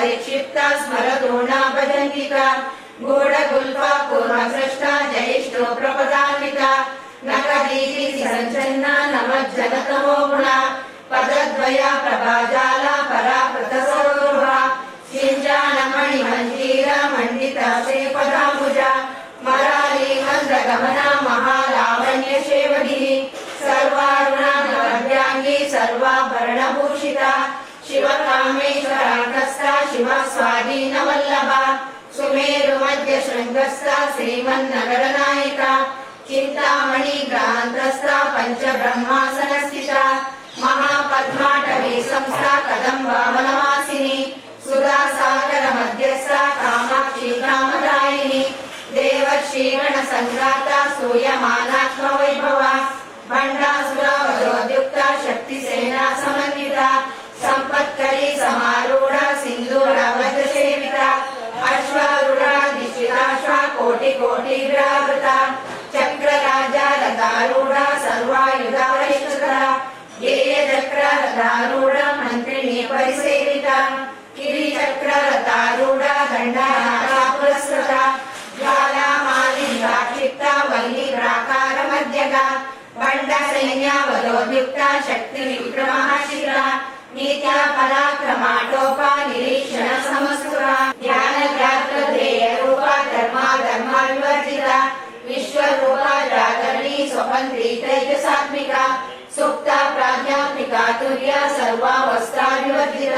परिक्षिप्ता स्मरतूणा भजन्तिका गूढगुल्फा पूर्वभ्रष्टा जयिष्ठो प्रपदान्विता नकदीति सञ्चन्ना नमज्जनतमो गुणा। पदद्वया प्रभाजाला परा पराकृतसरोहा सिञ्जानमणिमञ्जीरा मण्डिता श्रीपदाम्बुजा मराली मन्द्रगमना महालावण्यशेवगिः सर्वारुणा नवद्याङ्गी सर्वाभरणभूषिता। शिवकामेश्वराङ्कस्था शिवस्वाधीनवल्लभा सुमेरुमध्यशृङ्गस्था श्रीमन्नगरनायिका चिन्तामणि ग्रान्तस्था पञ्चब्रह्मासनस्थिता महापद्माटवी संस्था कदम्बावनवासिनी सुधासागर मध्यस्था कामाक्षी कामदायिनी देवर्षीगणसङ्घाता सूयमानात्मवैभवा भण्डासुरावधोद्युक्ता शक्तिसेना समन्विता దండారూఢ మంత్రిని పరిసేవిత కిరీచక్రరతారూఢ దండనాథా పురస్కృత జ్వాలామాలి ప్రాక్షిప్త వల్లి ప్రాకార మధ్యగ బండ సైన్యావలోద్యుక్త శక్తి విక్రమశిల నీత్యా పరాక్రమాటోప నిరీక్షణ సమస్కృత చాతుర్య సర్వావస్థా వివర్జిత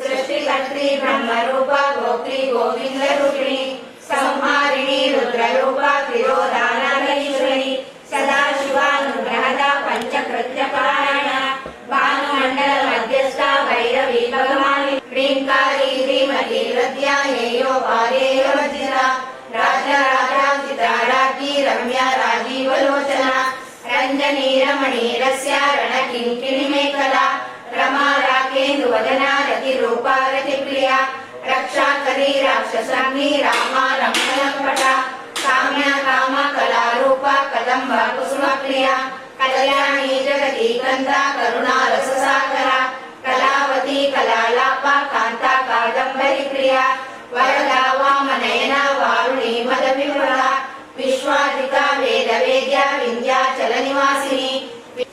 సృష్టికర్త్రి బ్రహ్మరూప గోప్రి గోవింద రూపిణి సంహారిణి రుద్రరూప తిరోధానాగీశ్వరి సదాశివానుగ్రహద పంచకృత్య పారాయణ భానుమండల మధ్యస్థ భైరవీ భగవాని ప్రియంకారి శ్రీమతి హృద్యాయేయో భార్యేయ వజ్ర రాజరాజాంకిత रञ्जनी रमणीरस्या रणकिङ्किणिमेखला रमा राकेन्दुवदना रतिरूपा रतिप्रिया रक्षाकरी राक्षसाग्नि रामा रमणपटा काम्या कामा कलारूपा कदम्बा कुसुमप्रिया कल्याणी जगती कन्दा करुणा रससागरा कलावती कलालापा कान्ता कादम्बरी प्रिया वरदा वामनयना वारुणी मदविमला विश्वादिका वेदवेद्या विन्द्याचलनिवासिनि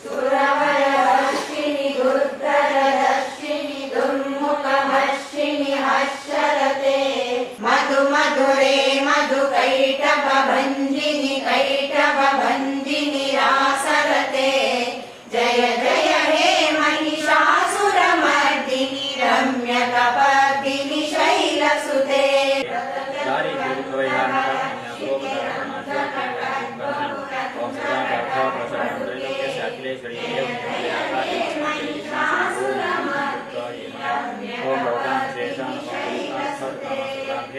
गुरभयश्चिनि दुर्दश्चिणि दुर्मुखिणि हसते मधु मधुरे मधु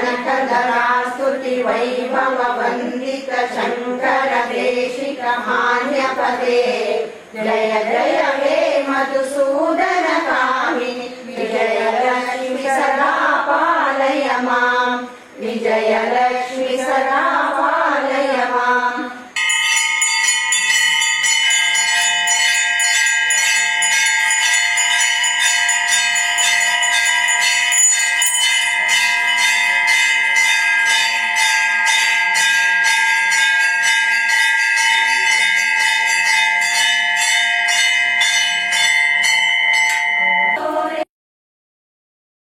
कनकधरास्तुति वैभव वन्दित शङ्कर देशिक मान्यपदे जय जय हे मधुसूदन कामिनि विजयलक्ष्मि सदा पालय माम् विजयलक्ष्मि सदा पालय माम्